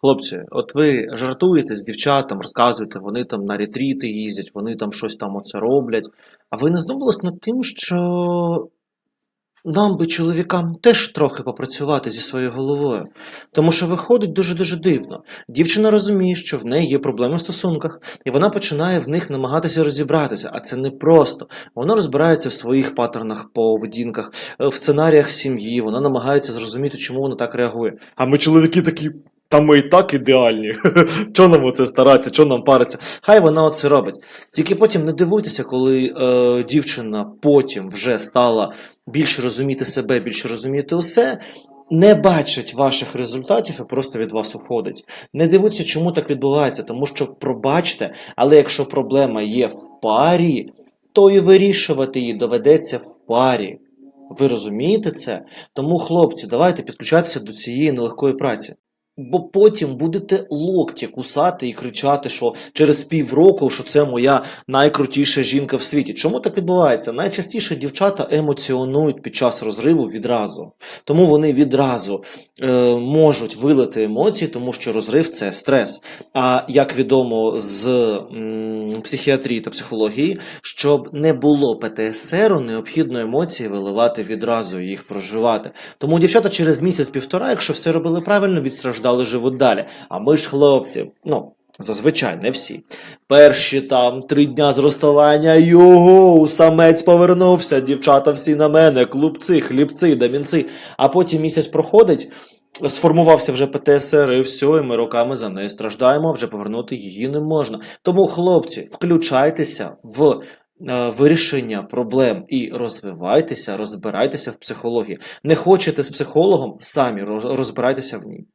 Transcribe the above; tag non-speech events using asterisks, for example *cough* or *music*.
Хлопці, от ви жартуєте з дівчатам, розказуєте, вони там на ретріти їздять, вони там щось там оце роблять. А ви не здумались над тим, що нам би, чоловікам, теж трохи попрацювати зі своєю головою. Тому що виходить дуже-дуже дивно. Дівчина розуміє, що в неї є проблеми в стосунках, і вона починає в них намагатися розібратися, а це не просто. Вона розбирається в своїх паттернах, поведінках, е, в сценаріях сім'ї, вона намагається зрозуміти, чому вона так реагує. А ми, чоловіки, такі. Та ми і так ідеальні. *laughs* Чого нам оце старати, чого нам париться? Хай вона оце робить. Тільки потім не дивуйтеся, коли е, дівчина потім вже стала більше розуміти себе, більше розуміти усе, не бачить ваших результатів і просто від вас уходить. Не дивіться, чому так відбувається, тому що пробачте, але якщо проблема є в парі, то і вирішувати її доведеться в парі. Ви розумієте це? Тому, хлопці, давайте підключатися до цієї нелегкої праці. Бо потім будете локті кусати і кричати, що через півроку, що це моя найкрутіша жінка в світі. Чому так відбувається? Найчастіше дівчата емоціонують під час розриву відразу. Тому вони відразу е, можуть вилити емоції, тому що розрив це стрес. А як відомо з психіатрії та психології, щоб не було ПТСРу, необхідно емоції виливати відразу і їх проживати. Тому дівчата через місяць-півтора, якщо все робили правильно, відстраждали, живуть далі. А ми ж хлопці, ну. Зазвичай не всі. Перші там три дня з розставання, його, самець повернувся, дівчата всі на мене, клубці, хлібці, дамінці. А потім місяць проходить, сформувався вже ПТСР, і все, і ми роками за нею страждаємо, вже повернути її не можна. Тому, хлопці, включайтеся в е, вирішення проблем і розвивайтеся, розбирайтеся в психології. Не хочете з психологом, самі розбирайтеся в ній.